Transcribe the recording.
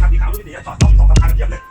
คันสีขาวรุ่นนี้จอดซ่อมสองสามคันเทียบเลย